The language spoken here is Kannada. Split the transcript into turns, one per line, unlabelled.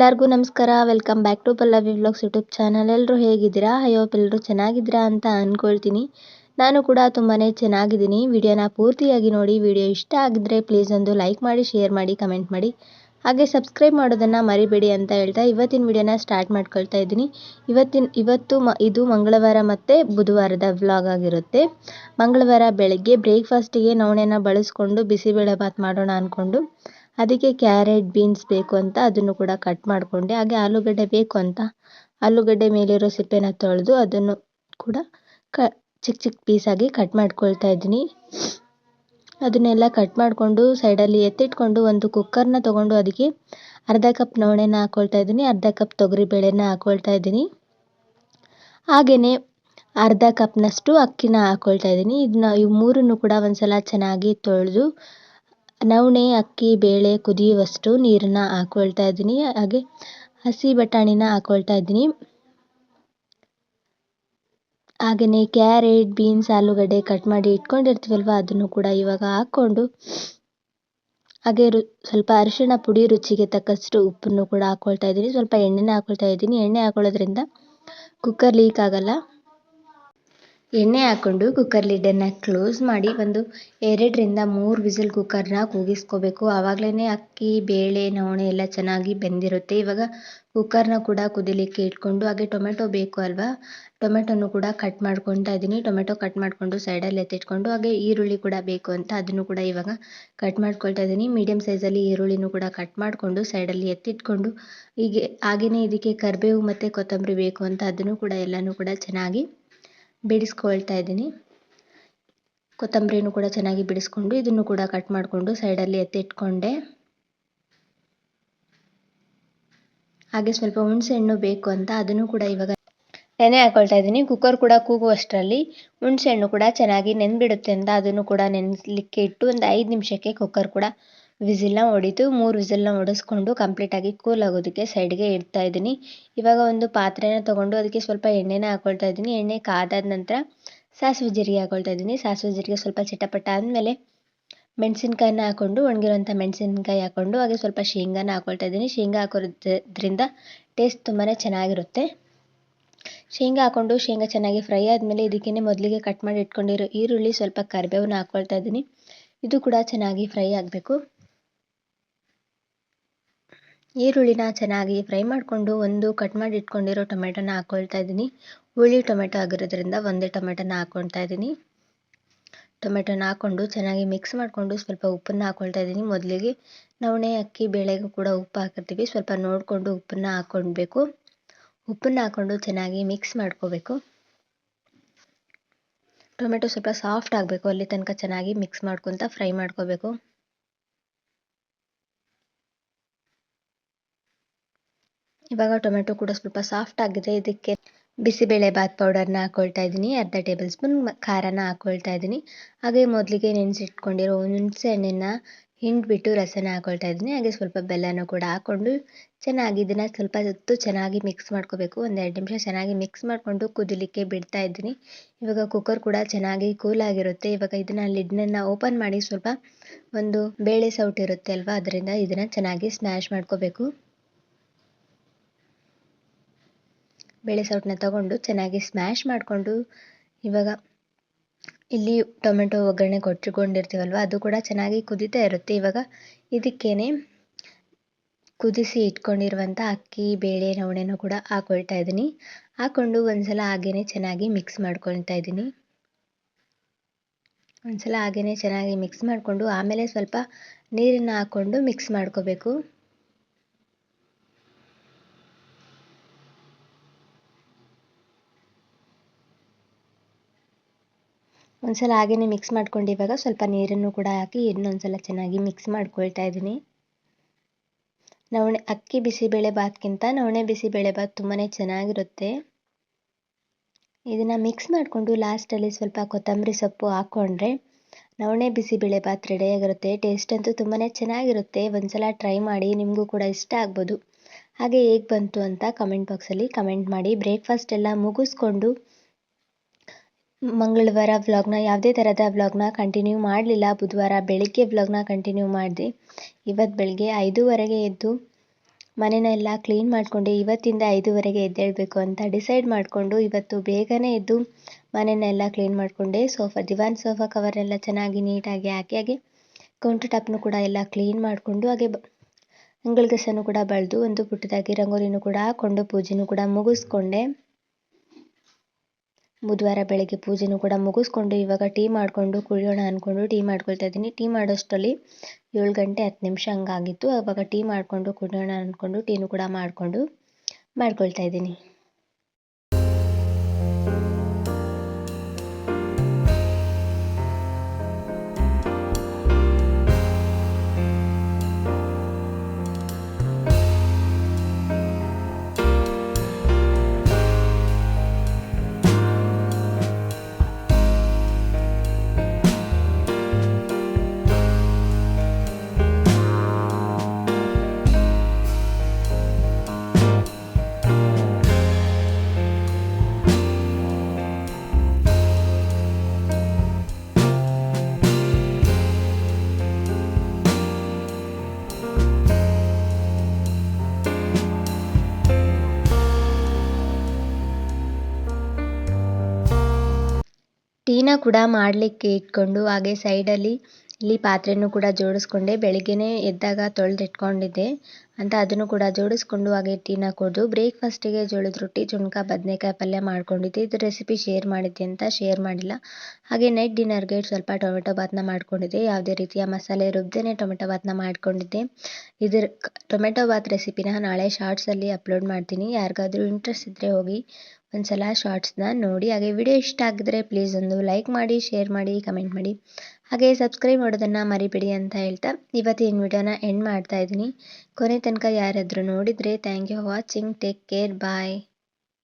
ಎಲ್ಲರಿಗೂ ನಮಸ್ಕಾರ. Welcome back to Pallavi vlogs YouTube channel ಎಲ್ಲರೂ ಹೇಗಿದ್ದೀರಾ? ಅಯ್ಯೋ ಎಲ್ಲರೂ ಚೆನ್ನಾಗಿದ್ದೀರಾ ಅಂತ ಅಂದ್ಕೊಳ್ತೀನಿ ನಾನು ಕೂಡ ತುಂಬಾ ಚೆನ್ನಾಗಿದ್ದೀನಿ. ವಿಡಿಯೋನ ಪೂರ್ತಿಯಾಗಿ ನೋಡಿ, ವಿಡಿಯೋ ಇಷ್ಟ ಆಗಿದ್ರೆ ಪ್ಲೀಸ್ ಒಂದು ಲೈಕ್ ಮಾಡಿ ಶೇರ್ ಮಾಡಿ ಕಮೆಂಟ್ ಮಾಡಿ. ಹಾಗೆ ಸಬ್ಸ್ಕ್ರೈಬ್ ಮಾಡೋದನ್ನು ಮರಿಬೇಡಿ ಅಂತ ಹೇಳ್ತಾ ಇವತ್ತಿನ ವಿಡಿಯೋನ ಸ್ಟಾರ್ಟ್ ಮಾಡ್ಕೊಳ್ತಾ ಇದ್ದೀನಿ. ಇವತ್ತಿನ, ಇವತ್ತು ಮ, ಇದು ಮಂಗಳವಾರ ಮತ್ತು ಬುಧವಾರದ ವ್ಲಾಗ್ ಆಗಿರುತ್ತೆ. ಮಂಗಳವಾರ ಬೆಳಗ್ಗೆ ಬ್ರೇಕ್ಫಾಸ್ಟಿಗೆ ನವಣೆನ ಬಳಸ್ಕೊಂಡು ಬಿಸಿಬೇಳೆ ಬಾತ್ ಮಾಡೋಣ ಅಂದ್ಕೊಂಡು ಅದಕ್ಕೆ ಕ್ಯಾರೆಟ್ ಬೀನ್ಸ್ ಬೇಕು ಅಂತ ಅದನ್ನು ಕೂಡ ಕಟ್ ಮಾಡಿಕೊಂಡೆ. ಹಾಗೆ ಆಲೂಗಡ್ಡೆ ಬೇಕು ಅಂತ. ಆಲೂಗಡ್ಡೆ ಮೇಲಿರೋ ಸಿಪ್ಪೆನ ತೊಳೆದು ಅದನ್ನು ಕೂಡ ಕ ಚಿಕ್ಕ ಚಿಕ್ಕ ಪೀಸಾಗಿ ಕಟ್ ಮಾಡ್ಕೊಳ್ತಾ ಇದ್ದೀನಿ. ಅದನ್ನೆಲ್ಲ ಕಟ್ ಮಾಡಿಕೊಂಡು ಸೈಡಲ್ಲಿ ಎತ್ತಿಟ್ಕೊಂಡು ಒಂದು ಕುಕ್ಕರ್ನ ತೊಗೊಂಡು ಅದಕ್ಕೆ ಅರ್ಧ ಕಪ್ ನವಣೆನ ಹಾಕ್ಕೊಳ್ತಾ ಇದ್ದೀನಿ. ಅರ್ಧ ಕಪ್ ತೊಗರಿಬೇಳೆನ ಹಾಕ್ಕೊಳ್ತಾ ಇದ್ದೀನಿ. ಹಾಗೆಯೇ ಅರ್ಧ ಕಪ್ನಷ್ಟು ಅಕ್ಕಿನ ಹಾಕ್ಕೊಳ್ತಾ ಇದ್ದೀನಿ. ಇದನ್ನ ಇವು ಮೂರನ್ನು ಕೂಡ ಒಂದ್ಸಲ ಚೆನ್ನಾಗಿ ತೊಳೆದು ನವಣೆ, ಅಕ್ಕಿ, ಬೇಳೆ ಕುದಿಯುವಷ್ಟು ನೀರನ್ನ ಹಾಕ್ಕೊಳ್ತಾ ಇದ್ದೀನಿ. ಹಾಗೆ ಹಸಿ ಬಟಾಣಿನ ಹಾಕ್ಕೊಳ್ತಾ ಇದ್ದೀನಿ. ಹಾಗೆಯೇ ಕ್ಯಾರೆಟ್, ಬೀನ್ಸ್, ಆಲೂಗಡ್ಡೆ ಕಟ್ ಮಾಡಿ ಇಟ್ಕೊಂಡಿರ್ತೀವಲ್ವ, ಅದನ್ನು ಕೂಡ ಇವಾಗ ಹಾಕ್ಕೊಂಡು ಹಾಗೆ ರು, ಸ್ವಲ್ಪ ಅರಿಶಿಣ ಪುಡಿ ರುಚಿಗೆ ತಕ್ಕಷ್ಟು ಉಪ್ಪನ್ನು ಕೂಡ ಹಾಕ್ಕೊಳ್ತಾ ಇದ್ದೀನಿ. ಸ್ವಲ್ಪ ಎಣ್ಣೆನ ಹಾಕ್ಕೊಳ್ತಾ ಇದ್ದೀನಿ. ಎಣ್ಣೆ ಹಾಕೊಳ್ಳೋದ್ರಿಂದ ಕುಕ್ಕರ್ ಲೀಕ್ ಆಗಲ್ಲ. ಎಣ್ಣೆ ಹಾಕ್ಕೊಂಡು ಕುಕ್ಕರ್ ಲಿಡ್ಡನ್ನು ಕ್ಲೋಸ್ ಮಾಡಿ ಒಂದು ಎರಡರಿಂದ ಮೂರು ವಿಸಿಲ್ ಕುಕ್ಕರ್ನ ಕೂಗಿಸ್ಕೋಬೇಕು. ಆವಾಗಲೇ ಅಕ್ಕಿ, ಬೇಳೆ, ನವಣೆ ಎಲ್ಲ ಚೆನ್ನಾಗಿ ಬೆಂದಿರುತ್ತೆ. ಇವಾಗ ಕುಕ್ಕರ್ನ ಕೂಡ ಕುದಿಲಿಕ್ಕೆ ಇಟ್ಕೊಂಡು ಹಾಗೆ ಟೊಮೆಟೊ ಬೇಕು ಅಲ್ವಾ? ಟೊಮೆಟೊನು ಕೂಡ ಕಟ್ ಮಾಡ್ಕೊತಾ ಇದ್ದೀನಿ ಟೊಮೆಟೊ ಕಟ್ ಮಾಡಿಕೊಂಡು ಸೈಡಲ್ಲಿ ಎತ್ತಿಟ್ಕೊಂಡು ಹಾಗೆ ಈರುಳ್ಳಿ ಕೂಡ ಬೇಕು ಅಂತ ಅದನ್ನು ಕೂಡ ಇವಾಗ ಕಟ್ ಮಾಡ್ಕೊಳ್ತಾ ಇದ್ದೀನಿ ಮೀಡಿಯಮ್ ಸೈಜಲ್ಲಿ ಈರುಳ್ಳಿನೂ ಕೂಡ ಕಟ್ ಮಾಡಿಕೊಂಡು ಸೈಡಲ್ಲಿ ಎತ್ತಿಟ್ಕೊಂಡು ಹೀಗೆ ಹಾಗೆಯೇ ಇದಕ್ಕೆ ಕರಿಬೇವು ಮತ್ತು ಕೊತ್ತಂಬರಿ ಬೇಕು ಅಂತ ಅದನ್ನು ಕೂಡ ಎಲ್ಲನೂ ಕೂಡ ಚೆನ್ನಾಗಿ ಬಿಡಿಸ್ಕೊಳ್ತಾ ಇದ್ದೀನಿ. ಕೊತ್ತಂಬರಿನೂ ಕೂಡ ಚೆನ್ನಾಗಿ ಬಿಡಿಸ್ಕೊಂಡು ಇದನ್ನು ಕೂಡ ಕಟ್ ಮಾಡಿಕೊಂಡು ಸೈಡಲ್ಲಿ ಎತ್ತಿಟ್ಕೊಂಡೆ. ಹಾಗೆ ಸ್ವಲ್ಪ ಹುಣಸೆಹಣ್ಣು ಬೇಕು ಅಂತ ಅದನ್ನು ಕೂಡ ಇವಾಗ ನೆನೆ ಹಾಕೊಳ್ತಾ ಇದ್ದೀನಿ. ಕುಕ್ಕರ್ ಕೂಡ ಕೂಗುವಷ್ಟರಲ್ಲಿ ಹುಣಸೆಹಣ್ಣು ಕೂಡ ಚೆನ್ನಾಗಿ ನೆನ್ಬಿಡುತ್ತೆ ಅಂತ ಅದನ್ನು ಕೂಡ ನೆನೆಸ್ಲಿಕ್ಕೆ ಇಟ್ಟು ಒಂದು ಐದು ನಿಮಿಷಕ್ಕೆ ಕುಕ್ಕರ್ ಕೂಡ ವಿಸಿಲ್ನ ಹೊಡಿತು. ಮೂರು ವಿಸಿಲ್ನ ಹೊಡೆಸ್ಕೊಂಡು ಕಂಪ್ಲೀಟಾಗಿ ಕೂಲ್ ಆಗೋದಕ್ಕೆ ಸೈಡ್ಗೆ ಇಡ್ತಾ ಇದ್ದೀನಿ. ಇವಾಗ ಒಂದು ಪಾತ್ರೆನ ತೊಗೊಂಡು ಅದಕ್ಕೆ ಸ್ವಲ್ಪ ಎಣ್ಣೆನ ಹಾಕ್ಕೊಳ್ತಾ ಇದ್ದೀನಿ. ಎಣ್ಣೆ ಕಾದಾದ ನಂತರ ಸಾಸಿವೆ ಜೀರಿಗೆ ಹಾಕ್ಕೊಳ್ತಾ ಇದ್ದೀನಿ. ಸಾಸಿವೆ ಜೀರಿಗೆ ಸ್ವಲ್ಪ ಚಿಟಪಟ ಆದಮೇಲೆ ಮೆಣಸಿನ್ಕಾಯಿನ ಹಾಕ್ಕೊಂಡು ಒಣಗಿರೋಂಥ ಮೆಣಸಿನ್ಕಾಯಿ ಹಾಕ್ಕೊಂಡು ಹಾಗೆ ಸ್ವಲ್ಪ ಶೇಂಗಾನ ಹಾಕ್ಕೊಳ್ತಾ ಇದ್ದೀನಿ. ಶೇಂಗಾ ಹಾಕೋದ್ರಿಂದ ಟೇಸ್ಟ್ ತುಂಬಾ ಚೆನ್ನಾಗಿರುತ್ತೆ. ಶೇಂಗಾ ಹಾಕ್ಕೊಂಡು ಶೇಂಗಾ ಚೆನ್ನಾಗಿ ಫ್ರೈ ಆದಮೇಲೆ ಇದಕ್ಕೇ ಮೊದಲಿಗೆ ಕಟ್ ಮಾಡಿ ಇಟ್ಕೊಂಡಿರೋ ಈರುಳ್ಳಿ ಸ್ವಲ್ಪ ಕರಿಬೇವನ್ನ ಹಾಕ್ಕೊಳ್ತಾ ಇದ್ದೀನಿ. ಇದು ಕೂಡ ಚೆನ್ನಾಗಿ ಫ್ರೈ ಆಗಬೇಕು. ಈರುಳ್ಳಿನ ಚೆನ್ನಾಗಿ ಫ್ರೈ ಮಾಡಿಕೊಂಡು ಒಂದು ಕಟ್ ಮಾಡಿ ಇಟ್ಕೊಂಡಿರೋ ಟೊಮೆಟೊನ ಹಾಕ್ಕೊಳ್ತಾ ಇದ್ದೀನಿ. ಹುಳಿ ಟೊಮೆಟೊ ಆಗಿರೋದ್ರಿಂದ ಒಂದೇ ಟೊಮೆಟೊನ ಹಾಕ್ಕೊಳ್ತಾ ಇದ್ದೀನಿ. ಟೊಮೆಟೊನ ಹಾಕ್ಕೊಂಡು ಚೆನ್ನಾಗಿ ಮಿಕ್ಸ್ ಮಾಡಿಕೊಂಡು ಸ್ವಲ್ಪ ಉಪ್ಪನ್ನು ಹಾಕ್ಕೊಳ್ತಾ ಇದ್ದೀನಿ. ಮೊದಲಿಗೆ ನವಣೆ, ಅಕ್ಕಿ, ಬೇಳೆಗೂ ಕೂಡ ಉಪ್ಪು ಹಾಕಿರ್ತೀವಿ. ಸ್ವಲ್ಪ ನೋಡಿಕೊಂಡು ಉಪ್ಪನ್ನು ಹಾಕ್ಕೊಳ್ಬೇಕು ಉಪ್ಪನ್ನು ಹಾಕ್ಕೊಂಡು ಚೆನ್ನಾಗಿ ಮಿಕ್ಸ್ ಮಾಡ್ಕೋಬೇಕು. ಟೊಮೆಟೊ ಸ್ವಲ್ಪ ಸಾಫ್ಟ್ ಆಗಬೇಕು. ಅಲ್ಲಿ ತನಕ ಚೆನ್ನಾಗಿ ಮಿಕ್ಸ್ ಮಾಡ್ಕೊತ ಫ್ರೈ ಮಾಡ್ಕೋಬೇಕು. ಇವಾಗ ಟೊಮೆಟೊ ಕೂಡ ಸ್ವಲ್ಪ ಸಾಫ್ಟ್ ಆಗಿದೆ. ಇದಕ್ಕೆ ಬಿಸಿಬೇಳೆ ಬಾತ್ ಪೌಡರ್ನ ಹಾಕ್ಕೊಳ್ತಾ ಇದ್ದೀನಿ. ಅರ್ಧ ಟೇಬಲ್ ಸ್ಪೂನ್ ಖಾರನ ಹಾಕ್ಕೊಳ್ತಾ ಇದ್ದೀನಿ. ಹಾಗೆ ಮೊದಲಿಗೆ ನೆನೆಸಿಟ್ಕೊಂಡಿರೋ ಹುಣಸೆ ಹಣ್ಣನ್ನ ಹಿಂಡ್ಬಿಟ್ಟು ರಸನ ಹಾಕೊಳ್ತಾ ಇದ್ದೀನಿ. ಹಾಗೆ ಸ್ವಲ್ಪ ಬೆಲ್ಲನೂ ಕೂಡ ಹಾಕ್ಕೊಂಡು ಚೆನ್ನಾಗಿ ಇದನ್ನು ಸ್ವಲ್ಪ ಹೊತ್ತು ಚೆನ್ನಾಗಿ ಮಿಕ್ಸ್ ಮಾಡ್ಕೋಬೇಕು. ಒಂದು ಎರಡು ನಿಮಿಷ ಚೆನ್ನಾಗಿ ಮಿಕ್ಸ್ ಮಾಡಿಕೊಂಡು ಕುದಿಲಿಕ್ಕೆ ಬಿಡ್ತಾ ಇದ್ದೀನಿ. ಇವಾಗ ಕುಕ್ಕರ್ ಕೂಡ ಚೆನ್ನಾಗಿ ಕೂಲ್ ಆಗಿರುತ್ತೆ. ಇವಾಗ ಇದನ್ನು ಲಿಡ್ನನ್ನು ಓಪನ್ ಮಾಡಿ ಸ್ವಲ್ಪ ಒಂದು ಬೇಳೆ ಸೌಟ್ ಇರುತ್ತೆ ಅಲ್ವಾ? ಅದರಿಂದ ಇದನ್ನು ಚೆನ್ನಾಗಿ ಸ್ಮ್ಯಾಶ್ ಮಾಡ್ಕೋಬೇಕು. ಬೇಳೆ ಸೌಟನ್ನ ತಗೊಂಡು ಚೆನ್ನಾಗಿ ಸ್ಮ್ಯಾಶ್ ಮಾಡಿಕೊಂಡು ಇವಾಗ ಇಲ್ಲಿ ಟೊಮೆಟೊ ಒಗ್ಗರಣೆ ಕೊಚ್ಚಿಕೊಂಡಿರ್ತೀವಲ್ವ ಅದು ಕೂಡ ಚೆನ್ನಾಗಿ ಕುದೀತಾ ಇರುತ್ತೆ. ಇವಾಗ ಇದಕ್ಕೇನೆ ಕುದಿಸಿ ಇಟ್ಕೊಂಡಿರುವಂಥ ಅಕ್ಕಿ, ಬೇಳೆ, ನವಣೆನೂ ಕೂಡ ಹಾಕೊಳ್ತಾ ಇದ್ದೀನಿ. ಹಾಕ್ಕೊಂಡು ಒಂದ್ಸಲ ಹಾಗೆಯೇ ಚೆನ್ನಾಗಿ ಮಿಕ್ಸ್ ಮಾಡ್ಕೊಳ್ತಾ ಇದ್ದೀನಿ. ಒಂದ್ಸಲ ಹಾಗೇನೆ ಚೆನ್ನಾಗಿ ಮಿಕ್ಸ್ ಮಾಡಿಕೊಂಡು ಆಮೇಲೆ ಸ್ವಲ್ಪ ನೀರನ್ನು ಹಾಕ್ಕೊಂಡು ಮಿಕ್ಸ್ ಮಾಡ್ಕೋಬೇಕು. ಒಂದ್ಸಲ ಹಾಗೇನೆ ಮಿಕ್ಸ್ ಮಾಡ್ಕೊಂಡು ಇವಾಗ ಸ್ವಲ್ಪ ನೀರನ್ನು ಕೂಡ ಹಾಕಿ ಇನ್ನೊಂದ್ಸಲ ಚೆನ್ನಾಗಿ ಮಿಕ್ಸ್ ಮಾಡ್ಕೊಳ್ತಾ ಇದ್ದೀನಿ. ನವಣೆ, ಅಕ್ಕಿ ಬಿಸಿಬೇಳೆ ಬಾತ್ಗಿಂತ ನವಣೆ ಬಿಸಿಬೇಳೆ ಬಾತ್ ತುಂಬಾ ಚೆನ್ನಾಗಿರುತ್ತೆ. ಇದನ್ನು ಮಿಕ್ಸ್ ಮಾಡಿಕೊಂಡು ಲಾಸ್ಟಲ್ಲಿ ಸ್ವಲ್ಪ ಕೊತ್ತಂಬರಿ ಸೊಪ್ಪು ಹಾಕ್ಕೊಂಡ್ರೆ ನವಣೆ ಬಿಸಿಬೇಳೆ ಬಾತ್ ರೆಡಿಯಾಗಿರುತ್ತೆ ಟೇಸ್ಟ್ ಅಂತೂ ತುಂಬಾ ಚೆನ್ನಾಗಿರುತ್ತೆ. ಒಂದ್ಸಲ ಟ್ರೈ ಮಾಡಿ ನಿಮಗೂ ಕೂಡ ಇಷ್ಟ ಆಗ್ಬೋದು. ಹಾಗೆ ಹೇಗೆ ಬಂತು ಅಂತ ಕಮೆಂಟ್ ಬಾಕ್ಸಲ್ಲಿ ಕಮೆಂಟ್ ಮಾಡಿ. ಬ್ರೇಕ್ಫಾಸ್ಟ್ ಎಲ್ಲ ಮುಗಿಸ್ಕೊಂಡು ಮಂಗಳವಾರ ವ್ಲಾಗ್ನ ಯಾವುದೇ ಥರದ ವ್ಲಾಗ್ನ ಕಂಟಿನ್ಯೂ ಮಾಡಲಿಲ್ಲ. ಬುಧವಾರ ಬೆಳಗ್ಗೆ ವ್ಲಾಗ್ನ ಕಂಟಿನ್ಯೂ ಮಾಡಿದೆ. ಇವತ್ತು ಬೆಳಗ್ಗೆ ಐದೂವರೆಗೆ ಎದ್ದು ಮನೆನೆಲ್ಲ ಕ್ಲೀನ್ ಮಾಡಿಕೊಂಡೆ. ಇವತ್ತಿಂದ ಐದೂವರೆಗೆ ಎದ್ದೇಳಬೇಕು ಅಂತ ಡಿಸೈಡ್ ಮಾಡಿಕೊಂಡು ಇವತ್ತು ಬೇಗನೆ ಎದ್ದು ಮನೆನೆಲ್ಲ ಕ್ಲೀನ್ ಮಾಡಿಕೊಂಡೆ. ಸೋಫಾ, ದಿವಾನ್ ಸೋಫಾ ಕವರೆಲ್ಲ ಚೆನ್ನಾಗಿ ನೀಟಾಗಿ ಹಾಕಿ ಹಾಗೆ ಕೌಂಟರ್ ಟಾಪ್ನು ಕೂಡ ಎಲ್ಲ ಕ್ಲೀನ್ ಮಾಡಿಕೊಂಡು ಹಾಗೆ ಅಂಗಳ ಕೂಡ ಬಳಿದು ಒಂದು ಪುಟ್ಟದಾಗಿ ರಂಗೋಲಿನೂ ಕೂಡ ಹಾಕ್ಕೊಂಡು ಪೂಜೆನೂ ಕೂಡ ಮುಗಿಸ್ಕೊಂಡೆ. ಬುಧವಾರ ಬೆಳಗ್ಗೆ ಪೂಜೆನೂ ಕೂಡ ಮುಗಿಸ್ಕೊಂಡು ಇವಾಗ ಟೀ ಮಾಡಿಕೊಂಡು ಕುಡಿಯೋಣ ಅಂದ್ಕೊಂಡು ಟೀ ಮಾಡ್ಕೊಳ್ತಾ ಇದ್ದೀನಿ. ಟೀ ಮಾಡೋಷ್ಟರಲ್ಲಿ ಏಳು ಗಂಟೆ ಹತ್ತು ನಿಮಿಷ ಹಂಗಾಗಿತ್ತು. ಅವಾಗ ಟೀ ಮಾಡಿಕೊಂಡು ಕುಡಿಯೋಣ ಅಂದ್ಕೊಂಡು ಟೀನೂ ಕೂಡ ಮಾಡಿಕೊಂಡು ಮಾಡ್ಕೊಳ್ತಾ ಇದ್ದೀನಿ. ಟೀನ ಕೂಡ ಮಾಡ್ಲಿಕ್ಕೆ ಇಟ್ಕೊಂಡು ಹಾಗೆ ಸೈಡಲ್ಲಿ ಇಲ್ಲಿ ಪಾತ್ರೆನೂ ಕೂಡ ಜೋಡಿಸ್ಕೊಂಡೆ. ಬೆಳಿಗ್ಗೆನೆ ಎದ್ದಾಗ ತೊಳೆದಿಟ್ಕೊಂಡಿದ್ದೆ. ಅಂತ ಅದನ್ನು ಕೂಡ ಜೋಡಿಸ್ಕೊಂಡು ಹಾಗೆ ಟೀನ ಕುಡಿದು ಬ್ರೇಕ್ಫಾಸ್ಟಿಗೆ ಜೋಳದ ರೊಟ್ಟಿ ಜುಣ್ಕ ಬದನೆಕಾಯಿ ಪಲ್ಯ ಮಾಡ್ಕೊಂಡಿದ್ದೆ. ಇದು ರೆಸಿಪಿ ಶೇರ್ ಮಾಡಿದ್ದೆ ಅಂತ ಶೇರ್ ಮಾಡಿಲ್ಲ. ಹಾಗೆ ನೈಟ್ ಡಿನ್ನರ್ಗೆ ಸ್ವಲ್ಪ ಟೊಮೆಟೊ ಬಾತ್ನ ಮಾಡ್ಕೊಂಡಿದ್ದೆ. ಯಾವುದೇ ರೀತಿಯ ಮಸಾಲೆ ರುಬ್ದೇನೆ ಟೊಮೆಟೊ ಬಾತ್ನ ಮಾಡ್ಕೊಂಡಿದ್ದೆ. ಇದರ ಟೊಮೆಟೊ ಬಾತ್ ರೆಸಿಪಿನ ನಾಳೆ ಶಾರ್ಟ್ಸಲ್ಲಿ ಅಪ್ಲೋಡ್ ಮಾಡ್ತೀನಿ. ಯಾರಿಗಾದರೂ ಇಂಟ್ರೆಸ್ಟ್ ಇದ್ದರೆ ಹೋಗಿ ಒಂದ್ಸಲ ಶಾರ್ಟ್ಸ್ನ ನೋಡಿ, ಹಾಗೆ ವಿಡಿಯೋ ಇಷ್ಟ ಆಗಿದ್ರೆ ಪ್ಲೀಸ್ ಒಂದು ಲೈಕ್ ಮಾಡಿ, ಶೇರ್ ಮಾಡಿ, ಕಮೆಂಟ್ ಮಾಡಿ. ಹಾಗೆ ಸಬ್ಸ್ಕ್ರೈಬ್ ಮಾಡೋದನ್ನು ಮರಿಬೇಡಿ ಅಂತ ಹೇಳ್ತಾ ಇವತ್ತಿನ ವಿಡಿಯೋನ ಎಂಡ್ ಮಾಡ್ತಾ ಇದ್ದೀನಿ. ಕೊನೆ ತನಕ ಯಾರಾದರೂ ನೋಡಿದರೆ thank you for watching take care bye